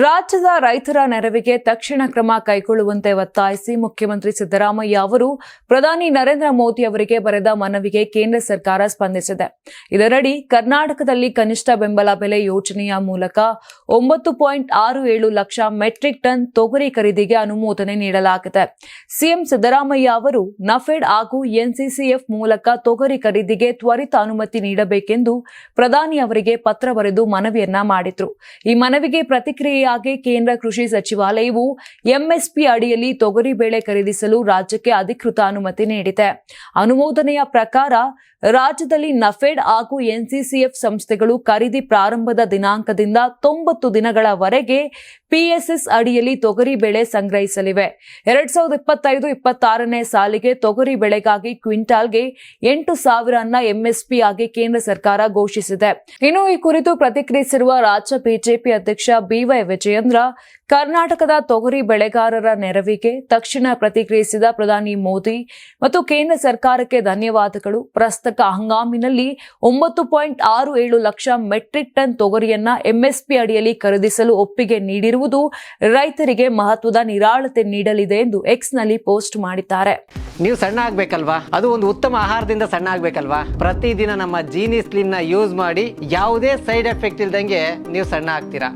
ರಾಜ್ಯದ ರೈತರ ನೆರವಿಗೆ ತಕ್ಷಣ ಕ್ರಮ ಕೈಗೊಳ್ಳುವಂತೆ ಒತ್ತಾಯಿಸಿ ಮುಖ್ಯಮಂತ್ರಿ ಸಿದ್ದರಾಮಯ್ಯ ಅವರು ಪ್ರಧಾನಿ ನರೇಂದ್ರ ಮೋದಿ ಅವರಿಗೆ ಬರೆದ ಮನವಿಗೆ ಕೇಂದ್ರ ಸರ್ಕಾರ ಸ್ಪಂದಿಸಿದೆ. ಇದರಡಿ ಕರ್ನಾಟಕದಲ್ಲಿ ಕನಿಷ್ಠ ಬೆಂಬಲ ಬೆಲೆ ಯೋಜನೆಯ ಮೂಲಕ ಒಂಬತ್ತು ಪಾಯಿಂಟ್ ಆರು ಏಳು ಲಕ್ಷ ಮೆಟ್ರಿಕ್ ಟನ್ ತೊಗರಿ ಖರೀದಿಗೆ ಅನುಮೋದನೆ ನೀಡಲಾಗಿದೆ. ಸಿಎಂ ಸಿದ್ದರಾಮಯ್ಯ ಅವರು ನಫೆಡ್ ಹಾಗೂ ಎನ್ಸಿಸಿಎಫ್ ಮೂಲಕ ತೊಗರಿ ಖರೀದಿಗೆ ತ್ವರಿತ ಅನುಮತಿ ನೀಡಬೇಕೆಂದು ಪ್ರಧಾನಿ ಅವರಿಗೆ ಪತ್ರ ಬರೆದು ಮನವಿಯನ್ನ ಮಾಡಿದ್ರು. ಈ ಮನವಿಗೆ ಪ್ರತಿಕ್ರಿಯೆಯಾಗಿ ಕೇಂದ್ರ ಕೃಷಿ ಸಚಿವಾಲಯವು ಎಂಎಸ್ಪಿ ಅಡಿಯಲ್ಲಿ ತೊಗರಿ ಬೇಳೆ ಖರೀದಿಸಲು ರಾಜ್ಯಕ್ಕೆ ಅಧಿಕೃತ ಅನುಮತಿ ನೀಡಿದೆ. ಅನುಮೋದನೆಯ ಪ್ರಕಾರ ರಾಜ್ಯದಲ್ಲಿ ನಫೆಡ್ ಹಾಗೂ ಎನ್ಸಿಸಿಎಫ್ ಸಂಸ್ಥೆಗಳು ಖರೀದಿ ಪ್ರಾರಂಭದ ದಿನಾಂಕದಿಂದ ತೊಂಬತ್ತು ದಿನಗಳವರೆಗೆ ಪಿಎಸ್ಎಸ್ ಅಡಿಯಲ್ಲಿ ತೊಗರಿ ಬೆಳೆ ಸಂಗ್ರಹಿಸಲಿವೆ. ಎರಡ್ ಸಾವಿರದ ಇಪ್ಪತ್ತೈದು ಇಪ್ಪತ್ತಾರನೇ ಸಾಲಿಗೆ ತೊಗರಿ ಬೆಳೆಗಾಗಿ ಕ್ವಿಂಟಾಲ್ಗೆ ಎಂಟು ಸಾವಿರ ಅನ್ನ ಎಂಎಸ್ಪಿ ಆಗಿ ಕೇಂದ್ರ ಸರ್ಕಾರ ಘೋಷಿಸಿದೆ. ಇನ್ನು ಈ ಕುರಿತು ಪ್ರತಿಕ್ರಿಯಿಸಿರುವ ರಾಜ್ಯ ಬಿಜೆಪಿ ಅಧ್ಯಕ್ಷ ಬಿವೈ ವಿಜಯೇಂದ್ರ, ಕರ್ನಾಟಕದ ತೊಗರಿ ಬೆಳೆಗಾರರ ನೆರವಿಗೆ ತಕ್ಷಣ ಪ್ರತಿಕ್ರಿಯಿಸಿದ ಪ್ರಧಾನಿ ಮೋದಿ ಮತ್ತು ಕೇಂದ್ರ ಸರ್ಕಾರಕ್ಕೆ ಧನ್ಯವಾದಗಳು. ಪ್ರಸ್ತಕ ಹಂಗಾಮಿನಲ್ಲಿ ಒಂಬತ್ತು ಪಾಯಿಂಟ್ ಆರು ಏಳು ಲಕ್ಷ ಮೆಟ್ರಿಕ್ ಟನ್ ತೊಗರಿಯನ್ನ ಎಂಎಸ್ಪಿ ಅಡಿಯಲ್ಲಿ ಖರೀದಿಸಲು ಒಪ್ಪಿಗೆ ನೀಡಿರುವುದು ರೈತರಿಗೆ ಮಹತ್ವದ ನಿರಾಳತೆ ನೀಡಲಿದೆ ಎಂದು ಎಕ್ಸ್ನಲ್ಲಿ ಪೋಸ್ಟ್ ಮಾಡಿದ್ದಾರೆ. ನೀವು ಸಣ್ಣ ಆಗ್ಬೇಕಲ್ವಾ? ಅದು ಒಂದು ಉತ್ತಮ ಆಹಾರದಿಂದ ಸಣ್ಣ ಆಗ್ಬೇಕಲ್ವಾ? ಪ್ರತಿದಿನ ನಮ್ಮ ಜೀನಿ ಸ್ಲಿಮ್ನ ಯೂಸ್ ಮಾಡಿ ಯಾವುದೇ ಸೈಡ್ ಎಫೆಕ್ಟ್ ಇಲ್ದಂಗೆ ನೀವು ಸಣ್ಣ ಆಗ್ತೀರಾ?